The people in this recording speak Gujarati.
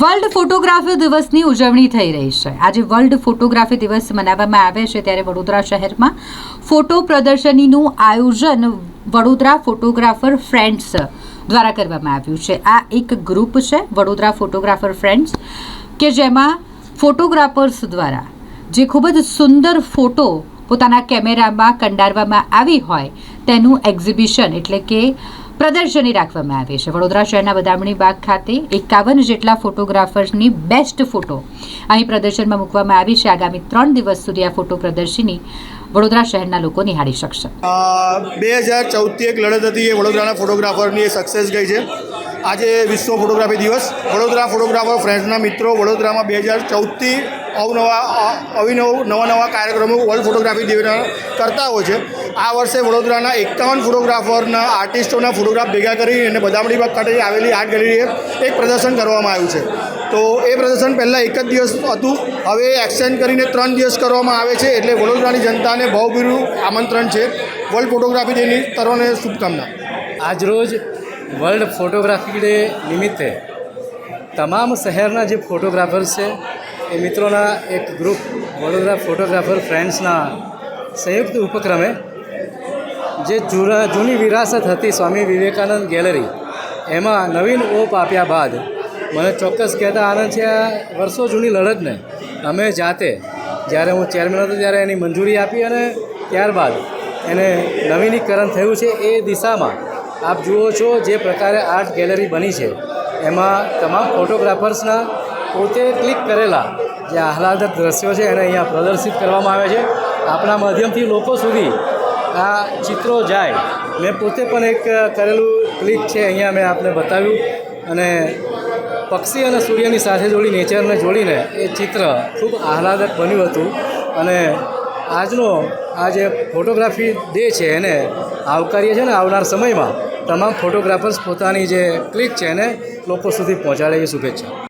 વર્લ્ડ ફોટોગ્રાફી દિવસની ઉજવણી થઈ રહી છે. આજે વર્લ્ડ ફોટોગ્રાફી દિવસ મનાવવામાં આવે છે ત્યારે વડોદરા શહેરમાં ફોટો પ્રદર્શનીનું આયોજન વડોદરા ફોટોગ્રાફર ફ્રેન્ડ્સ દ્વારા કરવામાં આવ્યું છે. આ એક ગ્રુપ છે, વડોદરા ફોટોગ્રાફર ફ્રેન્ડ્સ, કે જેમાં ફોટોગ્રાફર્સ દ્વારા જે ખૂબ જ સુંદર ફોટો પોતાના કેમેરામાં કંડારવામાં આવી હોય તેનું એક્ઝિબિશન એટલે કે પ્રદર્શની રાખવામાં આવી છે. વડોદરા શહેરના બદામણી બાગ ખાતે એકાવન જેટલા ફોટોગ્રાફર્સની બેસ્ટ ફોટો અહીં પ્રદર્શનમાં મૂકવામાં આવી છે. આગામી ત્રણ દિવસ સુધી આ ફોટો પ્રદર્શની વડોદરા શહેરના લોકો નિહાળી શકશે. બે હજાર ચૌદથી એક લડત હતી એ વડોદરાના ફોટોગ્રાફરની એ સક્સેસ ગઈ છે. આજે વિશ્વ ફોટોગ્રાફી દિવસ. વડોદરા ફોટોગ્રાફર ફ્રેન્ડ્સના મિત્રો વડોદરામાં બે હજાર ચૌદથી અવનવા અવિનવ, નવા નવા કાર્યક્રમો વર્લ્ડ ફોટોગ્રાફી દિવસ કરતા હોય છે. આ વર્ષે વડોદરાના એકાવન ફોટોગ્રાફરના આર્ટિસ્ટોના ફોટોગ્રાફ ભેગા કરી અને બદામડી બાગ ખાતે આવેલી આર્ટ ગેલેરીએ એક પ્રદર્શન કરવામાં આવ્યું છે. તો એ પ્રદર્શન પહેલાં એક જ દિવસ હતું. હવે એક્સચેન્જ કરીને ત્રણ દિવસ કરવામાં આવે છે એટલે વડોદરાની જનતાને ભાવભીરું આમંત્રણ છે. વર્લ્ડ ફોટોગ્રાફી ડેની તરોને શુભકામના. આજરોજ વર્લ્ડ ફોટોગ્રાફી ડે નિમિત્તે તમામ શહેરના જે ફોટોગ્રાફર્સ છે, એ મિત્રોના એક ગ્રુપ વડોદરા ફોટોગ્રાફર ફ્રેન્ડ્સના સંયુક્ત ઉપક્રમે જે જૂના જૂની વિરાસત હતી સ્વામી વિવેકાનંદ ગેલેરી, એમાં નવીન ઓપ આપ્યા બાદ મને ચોક્કસ કહેતા આનંદ છે આ વર્ષો જૂની લડતને. અમે જાતે, જ્યારે હું ચેરમેન હતો ત્યારે એની મંજૂરી આપી અને ત્યારબાદ એને નવીનીકરણ થયું છે એ દિશામાં આપ જુઓ છો જે પ્રકારે આર્ટ ગેલેરી બની છે. એમાં તમામ ફોટોગ્રાફર્સના પોતે ક્લિક કરેલા જે આહલાદક દ્રશ્યો છે એને અહીંયા પ્રદર્શિત કરવામાં આવે છે. આપણા માધ્યમથી લોકો સુધી આ ચિત્રો જાય. મેં પોતે પણ એક કરેલું ક્લિક છે, અહીંયા મેં આપને બતાવ્યું. અને પક્ષી અને સૂર્યની સાથે જોડી નેચરને જોડીને એ ચિત્ર ખૂબ આહલાદક બન્યું હતું. અને આજનો આ જે ફોટોગ્રાફી ડે છે, એને આવકારીએ છીએ ને આવનાર સમયમાં તમામ ફોટોગ્રાફર્સ પોતાની જે ક્લિક છે, એને લોકો સુધી પહોંચાડે એવી શુભેચ્છા.